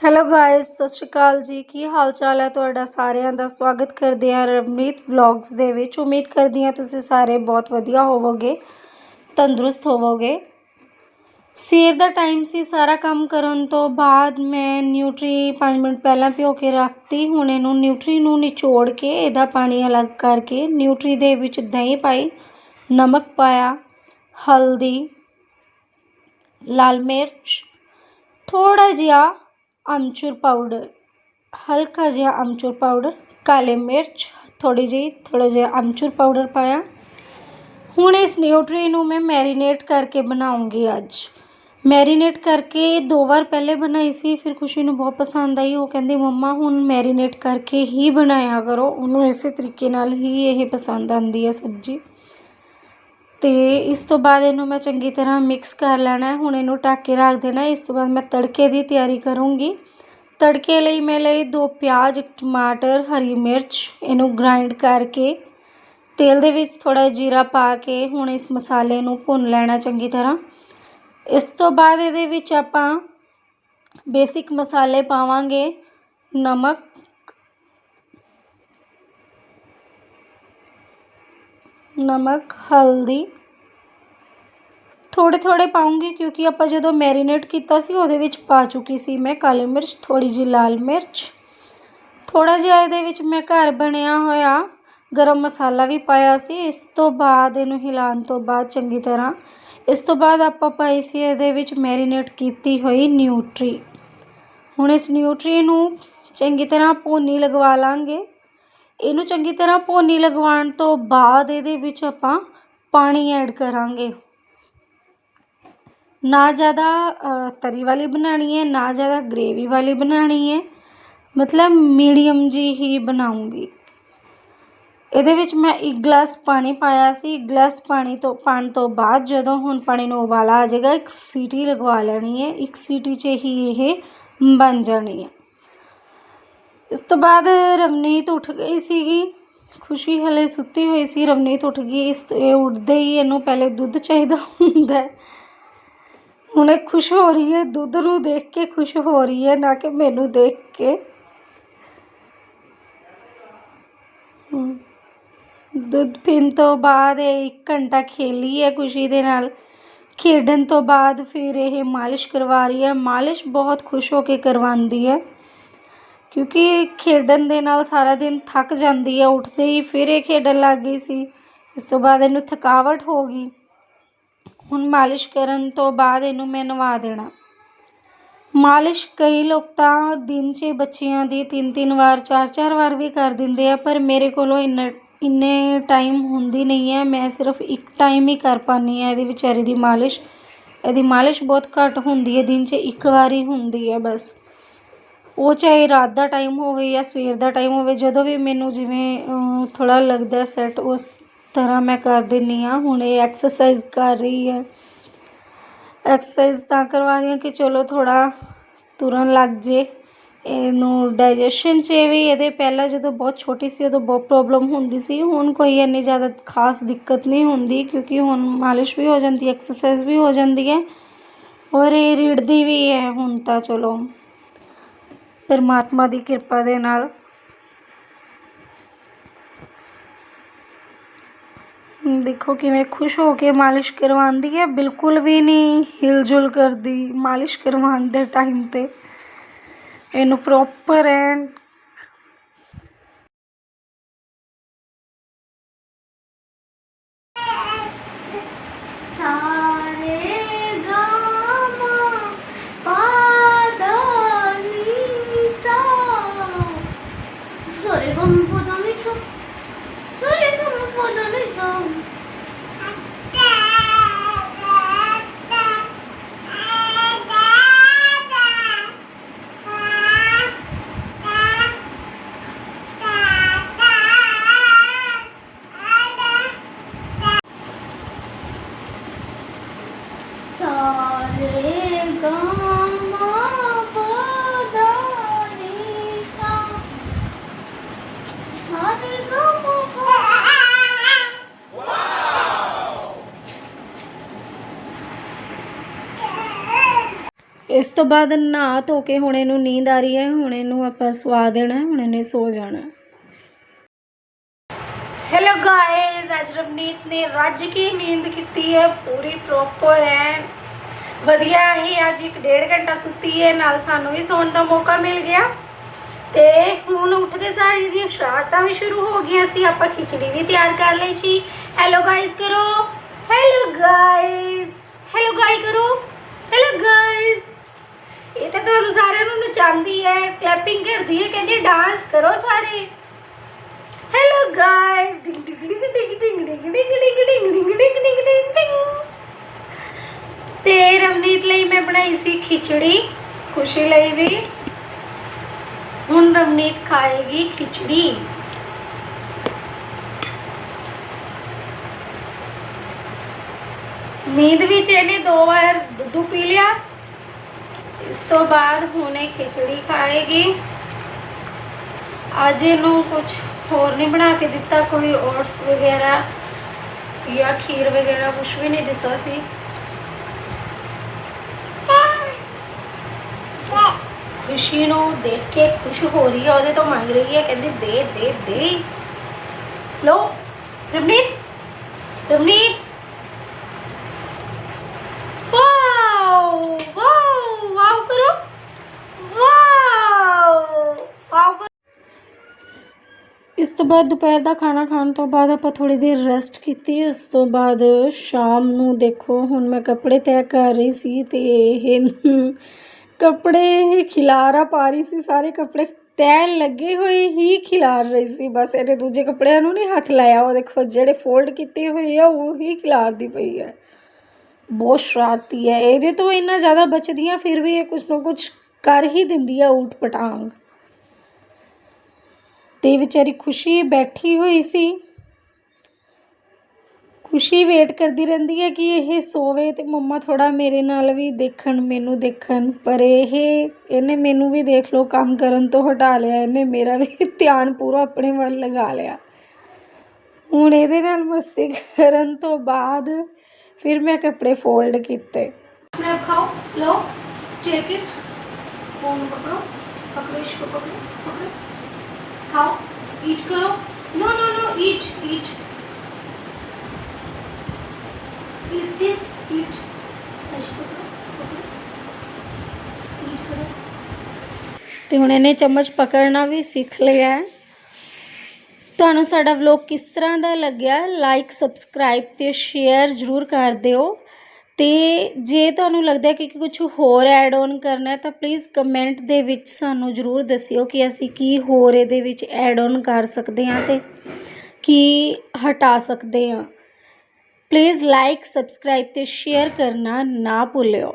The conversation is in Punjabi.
ਹੈਲੋ ਗਾਇਸ ਸਤਿ ਸ਼੍ਰੀ ਅਕਾਲ ਜੀ। ਕੀ ਹਾਲ ਚਾਲ ਹੈ ਤੁਹਾਡਾ ਸਾਰਿਆਂ ਦਾ? ਸਵਾਗਤ ਕਰਦੇ ਹਾਂ ਰਵਨੀਤ ਵਲੌਗਸ ਦੇ ਵਿੱਚ। ਉਮੀਦ ਕਰਦੀ ਹਾਂ ਤੁਸੀਂ ਸਾਰੇ ਬਹੁਤ ਵਧੀਆ ਹੋਵੋਗੇ, ਤੰਦਰੁਸਤ ਹੋਵੋਗੇ। ਸਵੇਰ ਦਾ ਟਾਈਮ ਸੀ, ਸਾਰਾ ਕੰਮ ਕਰਨ ਤੋਂ ਬਾਅਦ ਮੈਂ ਨਿਊਟਰੀ 5 ਮਿੰਟ ਪਹਿਲਾਂ ਭਿਓ ਕੇ ਰੱਖਤੀ। ਹੁਣ ਇਹਨੂੰ ਨਿਊਟਰੀ ਨੂੰ ਨਿਚੋੜ ਕੇ ਇਹਦਾ ਪਾਣੀ ਅਲੱਗ ਕਰਕੇ ਨਿਊਟਰੀ ਦੇ ਵਿੱਚ ਦਹੀਂ ਪਾਈ, ਨਮਕ ਪਾਇਆ, ਹਲਦੀ, ਲਾਲ ਮਿਰਚ ਥੋੜਾ ਜਿਹਾ ਅਮਚੂਰ ਪਾਊਡਰ ਹਲਕਾ ਜਿਹਾ ਅਮਚੂਰ ਪਾਊਡਰ ਕਾਲੇ ਮਿਰਚ ਥੋੜੀ ਜਿਹੀ ਥੋੜਾ ਜਿਹਾ ਅਮਚੂਰ ਪਾਊਡਰ ਪਾਇਆ ਹੁਣ ਇਸ ਨਿਊਟਰੀ ਨੂੰ ਮੈਂ ਮੈਰੀਨੇਟ ਕਰਕੇ ਬਣਾਉਂਗੀ ਅੱਜ ਮੈਰੀਨੇਟ ਕਰਕੇ ਦੋ ਵਾਰ ਪਹਿਲੇ ਬਣਾਈ ਸੀ ਫਿਰ ਖੁਸ਼ੀ ਨੂੰ ਬਹੁਤ ਪਸੰਦ ਆਈ ਉਹ ਕਹਿੰਦੀ ਮੰਮਾ ਹੁਣ ਮੈਰੀਨੇਟ ਕਰਕੇ ਹੀ ਬਣਾਇਆ ਕਰੋ ਉਹਨੂੰ ਇਸੇ ਤਰੀਕੇ ਨਾਲ ਹੀ ਇਹ ਪਸੰਦ ਆਉਂਦੀ ਹੈ ਸਬਜ਼ੀ ਅਤੇ ਇਸ ਤੋਂ ਬਾਅਦ ਇਹਨੂੰ ਮੈਂ ਚੰਗੀ ਤਰ੍ਹਾਂ ਮਿਕਸ ਕਰ ਲੈਣਾ ਹੁਣ ਇਹਨੂੰ ਢੱਕ ਕੇ ਰੱਖ ਦੇਣਾ ਇਸ ਤੋਂ ਬਾਅਦ ਮੈਂ ਤੜਕੇ ਦੀ ਤਿਆਰੀ ਕਰੂੰਗੀ। ਤੜਕੇ ਲਈ ਮੈਂ ਲਈ ਦੋ ਪਿਆਜ਼, ਇੱਕ ਟਮਾਟਰ, ਹਰੀ ਮਿਰਚ, ਇਹਨੂੰ ਗ੍ਰਾਈਂਡ ਕਰਕੇ ਤੇਲ ਦੇ ਵਿੱਚ ਥੋੜਾ ਜੀਰਾ ਪਾ ਕੇ ਹੁਣ ਇਸ ਮਸਾਲੇ ਨੂੰ ਭੁੰਨ ਲੈਣਾ ਚੰਗੀ ਤਰ੍ਹਾਂ। ਇਸ ਤੋਂ ਬਾਅਦ ਇਹਦੇ ਵਿੱਚ ਆਪਾਂ ਬੇਸਿਕ ਮਸਾਲੇ ਪਾਵਾਂਗੇ। ਨਮਕ ਨਮਕ, ਹਲਦੀ ਥੋੜੇ ਥੋੜੇ ਪਾਉਂਗੀ ਕਿਉਂਕਿ ਆਪਾਂ ਜਦੋਂ ਮੈਰੀਨੇਟ ਕੀਤਾ ਸੀ, ਉਹਦੇ ਵਿੱਚ ਪਾ ਚੁੱਕੀ ਸੀ ਮੈਂ ਕਾਲੀ ਮਿਰਚ ਥੋੜੀ ਜਿਹੀ ਲਾਲ ਮਿਰਚ। ਥੋੜਾ ਜਿਹਾ ਇਹਦੇ ਵਿੱਚ ਮੈਂ ਘਰ ਬਣਿਆ ਹੋਇਆ ਗਰਮ ਮਸਾਲਾ ਵੀ ਪਾਇਆ ਸੀ। ਇਸ ਤੋਂ ਬਾਅਦ ਇਹਨੂੰ ਹਿਲਾਉਣ ਤੋਂ ਬਾਅਦ ਚੰਗੀ ਤਰ੍ਹਾਂ, ਇਸ ਤੋਂ ਬਾਅਦ ਆਪਾਂ ਪਾਈ ਸੀ ਇਹਦੇ ਵਿੱਚ ਮੈਰੀਨੇਟ ਕੀਤੀ ਹੋਈ ਨਿਊਟਰੀ। ਹੁਣ ਇਸ ਨਿਊਟਰੀ ਨੂੰ ਚੰਗੀ ਤਰ੍ਹਾਂ ਭੁੰਨੀ ਲਗਵਾ ਲਾਂਗੇ। ਇਹਨੂੰ ਚੰਗੀ ਤਰ੍ਹਾਂ ਭੁੰਨੀ ਲਗਵਾਉਣ ਤੋਂ ਬਾਅਦ ਇਹਦੇ ਵਿੱਚ ਆਪਾਂ ਪਾਣੀ ਐਡ ਕਰਾਂਗੇ। ਨਾ ਜ਼ਿਆਦਾ ਤਰੀ ਵਾਲੀ ਬਣਾਉਣੀ ਹੈ, ਨਾ ਜ਼ਿਆਦਾ ਗ੍ਰੇਵੀ ਵਾਲੀ ਬਣਾਉਣੀ ਹੈ। ਮਤਲਬ ਮੀਡੀਅਮ ਜੀ ਹੀ ਬਣਾਉਂਗੀ। ਇਹਦੇ ਵਿੱਚ ਮੈਂ ਇੱਕ ਗਲਾਸ ਪਾਣੀ ਪਾਇਆ ਸੀ। ਇੱਕ ਗਲਾਸ ਪਾਣੀ ਤੋਂ ਪਾਣ ਤੋਂ ਬਾਅਦ ਜਦੋਂ ਹੁਣ ਪਾਣੀ ਨੂੰ ਉਬਾਲਾ ਆ ਜਾਏਗਾ, ਇੱਕ ਸੀਟੀ ਲਗਵਾ ਲੈਣੀ ਹੈ। ਇੱਕ ਸੀਟੀ 'ਚ ਹੀ ਇਹ ਬਣ ਜਾਣੀ ਹੈ। ਇਸ ਤੋਂ ਬਾਅਦ ਰਵਨੀਤ ਉੱਠ ਗਈ ਸੀਗੀ। ਖੁਸ਼ੀ ਹਲੇ ਸੁੱਤੀ ਹੋਈ ਸੀ। ਰਵਨੀਤ ਉੱਠ ਗਈ। ਇਸ ਤੋਂ, ਇਹ ਉੱਠਦੇ ਹੀ ਇਹਨੂੰ ਪਹਿਲੇ ਦੁੱਧ ਚਾਹੀਦਾ ਹੁੰਦਾ ਹੈ। ਹੁਣ ਇਹ ਖੁਸ਼ ਹੋ ਰਹੀ ਹੈ, ਦੁੱਧ ਨੂੰ ਦੇਖ ਕੇ ਖੁਸ਼ ਹੋ ਰਹੀ ਹੈ, ਨਾ ਕਿ ਮੈਨੂੰ ਦੇਖ ਕੇ। ਦੁੱਧ ਪੀਣ ਤੋਂ ਬਾਅਦ ਇਹ ਇੱਕ ਘੰਟਾ ਖੇਲੀ ਹੈ ਖੁਸ਼ੀ ਦੇ ਨਾਲ। ਖੇਡਣ ਤੋਂ ਬਾਅਦ ਫਿਰ ਇਹ ਮਾਲਿਸ਼ ਕਰਵਾ ਰਹੀ ਹੈ। ਮਾਲਿਸ਼ ਬਹੁਤ ਖੁਸ਼ ਹੋ ਕੇ ਕਰਵਾਉਂਦੀ ਹੈ। ਕਿਉਂਕਿ ਖੇਡਣ ਦੇ ਨਾਲ ਸਾਰਾ ਦਿਨ ਥੱਕ ਜਾਂਦੀ ਹੈ। ਉੱਠਦੇ ਹੀ ਫਿਰ ਇਹ ਖੇਡਣ ਲੱਗ ਗਈ ਸੀ। ਇਸ ਤੋਂ ਬਾਅਦ ਇਹਨੂੰ ਥਕਾਵਟ ਹੋ ਗਈ। ਹੁਣ ਮਾਲਿਸ਼ ਕਰਨ ਤੋਂ ਬਾਅਦ ਇਹਨੂੰ ਮੈਂ ਨਵਾ ਦੇਣਾ। ਮਾਲਿਸ਼ ਕਈ ਲੋਕ ਤਾਂ ਦਿਨ 'ਚ ਬੱਚਿਆਂ ਦੀ ਤਿੰਨ ਤਿੰਨ ਵਾਰ ਚਾਰ ਚਾਰ ਵਾਰ ਵੀ ਕਰ ਦਿੰਦੇ ਆ, ਪਰ ਮੇਰੇ ਕੋਲੋਂ ਇੰਨਾ, ਇੰਨੇ ਟਾਈਮ ਹੁੰਦੀ ਨਹੀਂ ਹੈ। ਮੈਂ ਸਿਰਫ ਇੱਕ ਟਾਈਮ ਹੀ ਕਰ ਪਾਉਂਦੀ ਹਾਂ ਇਹਦੀ ਵਿਚਾਰੀ ਦੀ ਮਾਲਿਸ਼। ਇਹਦੀ ਮਾਲਿਸ਼ ਬਹੁਤ ਘੱਟ ਹੁੰਦੀ ਹੈ, ਦਿਨ 'ਚ ਇੱਕ ਵਾਰ ਹੀ ਹੁੰਦੀ ਹੈ ਬਸ। ਉਹ ਚਾਹੇ ਰਾਤ ਦਾ ਟਾਈਮ ਹੋਵੇ ਜਾਂ ਸਵੇਰ ਦਾ ਟਾਈਮ ਹੋਵੇ, ਜਦੋਂ ਵੀ ਮੈਨੂੰ ਜਿਵੇਂ ਥੋੜਾ ਲੱਗਦਾ ਸੈੱਟ ਉਸ ਤਰ੍ਹਾਂ ਮੈਂ ਕਰ ਦਿੰਨੀ ਆ। ਹੁਣ ਇਹ ਐਕਸਰਸਾਈਜ਼ ਕਰ ਰਹੀ ਹੈ। ਐਕਸਰਸਾਈਜ਼ ਤਾਂ ਕਰਵਾ ਰਹੀ ਹਾਂ ਕਿ ਚਲੋ ਥੋੜਾ ਤੁਰਨ ਲੱਗ ਜੇ। ਇਹਨੂੰ ਡਾਈਜੈਸ਼ਨ 'ਚ ਵੀ ਇਹਦੇ ਪਹਿਲਾਂ ਜਦੋਂ ਬਹੁਤ ਛੋਟੀ ਸੀ ਉਦੋਂ ਬਹੁਤ ਪ੍ਰੋਬਲਮ ਹੁੰਦੀ ਸੀ। ਹੁਣ ਕੋਈ ਇੰਨੀ ਜ਼ਿਆਦਾ ਖਾਸ ਦਿੱਕਤ ਨਹੀਂ ਹੁੰਦੀ ਕਿਉਂਕਿ ਹੁਣ ਮਾਲਿਸ਼ ਵੀ ਹੋ ਜਾਂਦੀ ਹੈ ਐਕਸਰਸਾਈਜ਼ ਵੀ ਹੋ ਜਾਂਦੀ ਹੈ। ਔਰ ਇਹ ਰੀੜਦੀ ਵੀ ਹੈ। ਹੁਣ ਤਾਂ ਚਲੋ ਪਰਮਾਤਮਾ ਦੀ ਕਿਰਪਾ ਦੇ ਨਾਲ ਦੇਖੋ ਕਿਵੇਂ ਖੁਸ਼ ਹੋ ਕੇ ਮਾਲਿਸ਼ ਕਰਵਾਉਂਦੀ ਹੈ। ਬਿਲਕੁਲ ਵੀ ਨਹੀਂ ਹਿਲਜੁਲ ਕਰਦੀ ਮਾਲਿਸ਼ ਕਰਵਾਉਣ ਦੇ ਟਾਈਮ ਤੇ। ਇਹਨੂੰ ਪ੍ਰੋਪਰ ਐਂਡ ਇਸ ਤੋਂ ਬਾਅਦ ਨਹਾ ਧੋ ਕੇ ਹੁਣ ਇਹਨੂੰ ਨੀਂਦ ਆ ਰਹੀ ਹੈ, ਹੁਣ ਇਹਨੂੰ ਆਪਾਂ ਸੁਆ ਦੇਣਾ ਹੁਣ ਇਹਨੇ ਸੋ ਜਾਣਾ ਹੈਲੋ ਗਾਇਸ ਅੱਜ ਰਵਨੀਤ ਨੇ ਰੱਜ ਕੀ ਨੀਂਦ ਕੀਤੀ ਹੈ, ਪੂਰੀ ਪ੍ਰੋਪਰ ਹੈ। ਵਧੀਆ ਹੀ ਅੱਜ ਇੱਕ ਡੇਢ ਘੰਟਾ ਸੁੱਤੀ ਹੈ ਨਾਲ ਸਾਨੂੰ ਵੀ ਸੌਣ ਦਾ ਮੌਕਾ ਮਿਲ ਗਿਆ ਤੇ ਹੁਣ ਉੱਠਦੇ ਸਾਰ ਇਹਦੀਆਂ ਸ਼ਰਾਰਤਾਂ ਵੀ ਸ਼ੁਰੂ ਹੋ ਗਈਆਂ ਸੀ ਆਪਾਂ ਖਿਚੜੀ ਵੀ ਤਿਆਰ ਕਰ ਲਈ ਸੀ ਹੈਲੋ ਗਾਇਸ ਕਰੋ ਹੈਲੋ ਗਾਇਸ ਹੈਲੋ ਗਾਈ ਕਰੋ ਹੈਲੋ ਗਾਇਸ ਇਹ ਤਾਂ ਤੁਹਾਨੂੰ ਸਾਰਿਆਂ ਨੂੰ ਨਚਾਉਂਦੀ ਹੈ ਕਲੈਪਿੰਗ ਕਰਦੀ ਹੈ ਕਹਿੰਦੀ ਡਾਂਸ ਕਰੋ ਸਾਰੇ hello guys ding ding ding ding ding ding ding ding ding ding ding ding Ravneet ਲਈ ਮੈਂ ਬਣਾਈ ਸੀ ਖਿਚੜੀ, ਖੁਸ਼ੀ ਲਈ ਵੀ। ਹੁਣ ਰਵਨੀਤ ਖਾਏਗੀ ਖਿਚੜੀ। ਨੀਂਦ ਵਿੱਚ ਇਹਨੇ ਦੋ ਵਾਰ ਦੁੱਧ ਪੀ ਲਿਆ। ਇਸ ਤੋਂ ਬਾਅਦ ਹੁਣ ਇਹ ਖਿਚੜੀ ਖਾਏਗੀ। ਅੱਜ ਇਹਨੂੰ ਕੁਝ ਹੋਰ ਨਹੀਂ ਬਣਾ ਕੇ ਦਿੱਤਾ, ਕੋਈ ਓਟਸ ਵਗੈਰਾ ਜਾਂ ਖੀਰ ਵਗੈਰਾ ਕੁਝ ਵੀ ਨਹੀਂ ਦਿੱਤਾ ਸੀ। ਖੁਸ਼ੀ ਨੂੰ ਦੇਖ ਕੇ ਖੁਸ਼ ਹੋ ਰਹੀ ਹੈ ਉਹਦੇ ਤੋਂ ਮੰਗ ਰਹੀ ਹੈ ਕਹਿੰਦੀ ਦੇ ਦੇ ਦੇ। ਲੋ Ravneet Ravneet wow wow wow ਕਰੋ। ਵਾਓ ਵਾਓ ਇਸ ਤੋਂ ਬਾਅਦ ਦੁਪਹਿਰ ਦਾ ਖਾਣਾ ਖਾਣ ਤੋਂ ਬਾਅਦ ਆਪਾਂ ਥੋੜੀ ਦੇਰ ਰੈਸਟ ਕੀਤੀ। ਉਸ ਤੋਂ ਬਾਅਦ ਸ਼ਾਮ ਨੂੰ ਦੇਖੋ, ਹੁਣ ਮੈਂ ਕੱਪੜੇ ਤੈਅ ਕਰ ਰਹੀ ਸੀ ਤੇ ਇਹ ਕੱਪੜੇ ਖਿਲਾਰਾ ਪਾ ਰਹੀ ਸੀ, ਸਾਰੇ ਕੱਪੜੇ ਤੈਨ ਲੱਗੇ ਹੋਏ ਹੀ ਖਿਲਾਰ ਰਹੀ ਸੀ। ਬਸ ਇਹਨੇ ਦੂਜੇ ਕੱਪੜਿਆਂ ਨੂੰ ਨਹੀਂ ਹੱਥ ਲਾਇਆ, ਉਹ ਦੇਖੋ ਜਿਹੜੇ ਫੋਲਡ ਕੀਤੇ ਹੋਏ ਆ, ਉਹ ਹੀ ਖਿਲਾਰਦੀ ਪਈ ਹੈ। ਬਹੁਤ ਸ਼ਰਾਰਤੀ ਹੈ। ਇਹਦੇ ਤੋਂ ਇੰਨਾ ਜ਼ਿਆਦਾ ਬਚਦੀਆਂ ਫਿਰ ਵੀ ਇਹ ਕੁਛ ਨਾ ਕੁਛ ਕਰ ਹੀ ਦਿੰਦੀ ਆ ਊਟ ਪਟਾਂਗ। ਤੇ ਵਿਚਾਰੀ ਖੁਸ਼ੀ ਬੈਠੀ ਹੋਈ ਸੀ। ਖੁਸ਼ੀ ਵੇਟ ਕਰਦੀ ਰਹਿੰਦੀ ਹੈ ਕਿ ਇਹ ਸੋਵੇ ਤੇ ਮੰਮਾ ਥੋੜਾ ਮੇਰੇ ਨਾਲ ਵੀ ਦੇਖਣ, ਮੈਨੂੰ ਦੇਖਣ। ਪਰ ਇਹ, ਇਹਨੇ ਮੈਨੂੰ ਵੀ ਦੇਖ ਲਓ, ਕੰਮ ਕਰਨ ਤੋਂ ਹਟਾ ਲਿਆ। ਇਹਨੇ ਮੇਰਾ ਵੀ ਧਿਆਨ ਪੂਰਾ ਆਪਣੇ ਵੱਲ ਲਗਾ ਲਿਆ। ਹੁਣ ਇਹਦੇ ਨਾਲ ਮਸਤੀ ਕਰਨ ਤੋਂ ਬਾਅਦ ਫਿਰ ਮੈਂ ਕੱਪੜੇ ਫੋਲਡ ਕੀਤੇ। ਮੈਂ ਖਾਓ, ਲਓ ਟੇਕ ਇਟ ਸਪੂਨ ਪਕੜੋ ਪਕੜੋ ਇਸ਼ਕੋ ਪਕੜੋ। ਖਾਓ ਈਟ ਕਰੋ। No no no eat eat split this split ਤੇ ਹੁਣ ਇਹਨੇ ਚਮਚ ਪਕੜਨਾ ਵੀ ਸਿੱਖ ਲਿਆ ਹੈ। ਤੁਹਾਨੂੰ ਸਾਡਾ ਵਲੌਗ ਕਿਸ ਤਰ੍ਹਾਂ ਦਾ ਲੱਗਿਆ ਲਾਈਕ ਸਬਸਕ੍ਰਾਈਬ ਤੇ ਸ਼ੇਅਰ ਜ਼ਰੂਰ ਕਰ ਦਿਓ। ਤੇ ਜੇ ਤੁਹਾਨੂੰ ਲੱਗਦਾ ਕਿ ਕੁਝ ਹੋਰ ਐਡ ਔਨ ਕਰਨਾ ਹੈ, ਤਾਂ ਪਲੀਜ਼ ਕਮੈਂਟ ਦੇ ਵਿੱਚ ਸਾਨੂੰ ਜ਼ਰੂਰ ਦੱਸਿਓ ਕਿ ਅਸੀਂ ਕੀ ਹੋਰ ਇਹਦੇ ਵਿੱਚ ਐਡ ਔਨ ਕਰ ਸਕਦੇ ਹਾਂ ਤੇ ਕੀ ਹਟਾ ਸਕਦੇ ਹਾਂ। ਪਲੀਜ਼ ਲਾਈਕ ਸਬਸਕ੍ਰਾਈਬ ਅਤੇ ਸ਼ੇਅਰ ਕਰਨਾ ਨਾ ਭੁੱਲਿਓ।